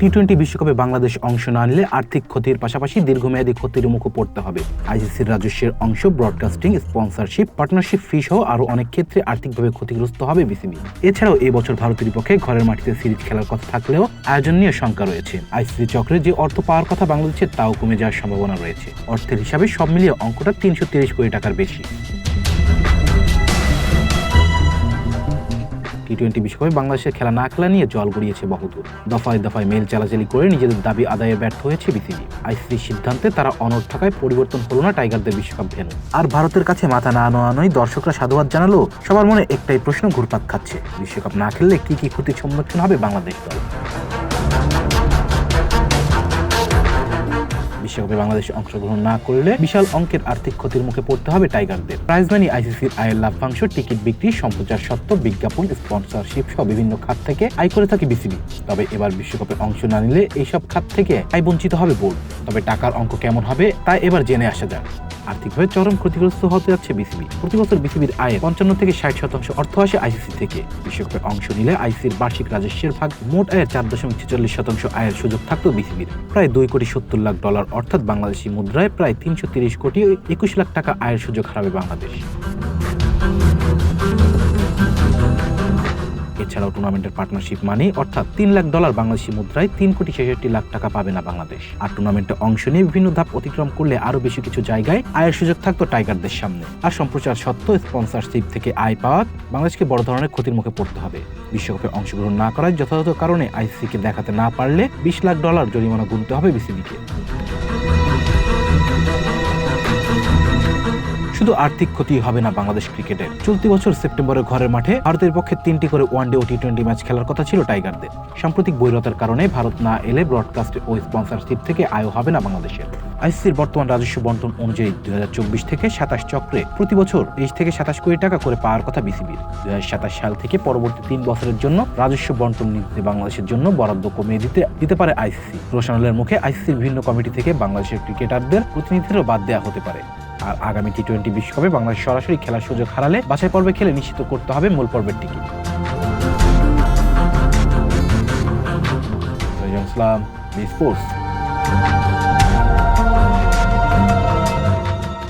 T twenty বিশ্বকাপে বাংলাদেশ অংশ না নিলে আর্থিক ক্ষতির পাশাপাশি দীর্ঘমেয়াদী ক্ষতির মুখে পড়তে হবে। আইসিসির রাজস্বের অংশ ব্রডকাস্টিং স্পন্সরশিপ পার্টনারশিপ ফি সহ আরও অনেক ক্ষেত্রে আর্থিকভাবে ক্ষতিগ্রস্ত হবে বিসিবি। এছাড়াও এই বছর ভারতের বিপক্ষে ঘরের মাটিতে সিরিজ খেলার কথা থাকলেও আয়োজন নিয়ে শঙ্কা রয়েছে। আইসিসি চক্রে যে অর্থ পাওয়ার কথা বাংলাদেশের তাও কমে যাওয়ার সম্ভাবনা রয়েছে। অর্থের হিসাবে সব মিলিয়ে অঙ্কটা তিনশো কোটি টাকার বেশি। টি টোয়েন্টি বিশ্বকাপে বাংলাদেশের খেলা না খেলা নিয়ে জল গড়িয়েছে বহুদূর। দফায় দফায় মেল চালাচালি করে নিজেদের দাবি আদায়ে ব্যর্থ হয়েছে বিসিবি। আইসিসির সিদ্ধান্তে তারা অনর থাকায় পরিবর্তন হলো না টাইগারদের বিশ্বকাপ ভেন্যু। আর ভারতের কাছে মাথা না নোয়ানোই দর্শকরা সাধুবাদ জানালো, সবার মনে একটাই প্রশ্ন, ঘুরপাক খাচ্ছে। বিশ্বকাপ না খেললে কি কি ক্ষতির সম্মুখীন হবে বাংলাদেশ দল? বিশ্বকাপে বাংলাদেশ অংশগ্রহণ না করলে বিশাল অঙ্কের আর্থিক ক্ষতির মুখে পড়তে হবে টাইগারদের। প্রাইজ মানি আইসিসির আয়ের লাভ্যাংশ টিকিট বিক্রি, সম্প্রচার সত্ত্ব বিজ্ঞাপন, স্পন্সরশিপ সহ বিভিন্ন খাত থেকে আয় করে থাকে বিসিবি। তবে এবার বিশ্বকাপে অংশ না নিলে এইসব খাত থেকে আয় বঞ্চিত হবে বোর্ড। তবে টাকার অঙ্ক কেমন হবে তা এবার জেনে আসা যাক। আর্থিকভাবে চরম ক্ষতিগ্রস্ত হতে যাচ্ছে বিসিবি। প্রতি বছর বিসিবির আয়ে পঞ্চান্ন থেকে ষাট শতাংশ অর্থ আসে আইসিসি থেকে। বিশ্বকাপে অংশ নিলে আইসির বার্ষিক রাজস্বের ভাগ মোট আয়ের চার দশমিক ছেচল্লিশ শতাংশ আয়ের সুযোগ থাকতো বিসিবির। প্রায় দুই কোটি সত্তর লাখ ডলার অর্থাৎ বাংলাদেশি মুদ্রায় প্রায় তিনশো তিরিশ কোটি একুশ লাখ টাকা আয়ের সুযোগ হারাবে বাংলাদেশ। এছাড়াও টুর্নামেন্টের পার্টনারশিপ মানি অর্থাৎ তিন লাখ ডলার বাংলাদেশি মুদ্রায় তিন কোটি ছেষট্টি লাখ টাকা পাবে না বাংলাদেশ। আর টুর্নামেন্টে অংশ নিয়ে বিভিন্ন ধাপ অতিক্রম করলে আরও বেশি কিছু জায়গায় আয়ের সুযোগ থাকতো টাইগারদের সামনে। আর সম্প্রচার সত্ত্বেও স্পন্সরশিপ থেকে আয় পাওয়া বাংলাদেশকে বড় ধরনের ক্ষতির মুখে পড়তে হবে। বিশ্বকাপে অংশগ্রহণ না করার যথাযথ কারণে আইসিসিকে দেখাতে না পারলে বিশ লাখ ডলার জরিমানা গুনতে হবে বিসিবিকে। শুধু আর্থিক ক্ষতি হবে না বাংলাদেশ ক্রিকেটের। চলতি বছর সেপ্টেম্বরে ঘরের মাঠে ভারতের পক্ষে তিনটি করে ওয়ানডে ও টি টোয়েন্টি ম্যাচ খেলার কথা ছিল টাইগারদের। সাম্প্রতিক বৈরতার কারণে ভারত না এলে ব্রডকাস্ট ও স্পন্সরশিপ থেকে আয়ও হবে না বাংলাদেশের। আইসিসির বর্তমান রাজস্ব বন্টন অনুযায়ী দুই থেকে সাতাশ চক্রে প্রতি বছর তেইশ থেকে সাতাশ কোটি টাকা করে পাওয়ার কথা বিসিবির। দুই সাল থেকে পরবর্তী তিন বছরের জন্য রাজস্ব বন্টন নীতিতে বাংলাদেশের জন্য বরাদ্দ কমিয়ে দিতে দিতে পারে আইসিসি। রোশনালের মুখে আইসিসির বিভিন্ন কমিটি থেকে বাংলাদেশের ক্রিকেটারদের প্রতিনিধিদেরও বাদ দেওয়া হতে পারে। আর আগামী টি টোয়েন্টি বিশ্বকাপে বাংলাদেশ সরাসরি খেলার সুযোগ হারালে বাছাই পর্বে খেলে নিশ্চিত করতে হবে মূল পর্বের ticket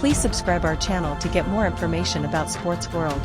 Please subscribe our channel to get more information about Sports World.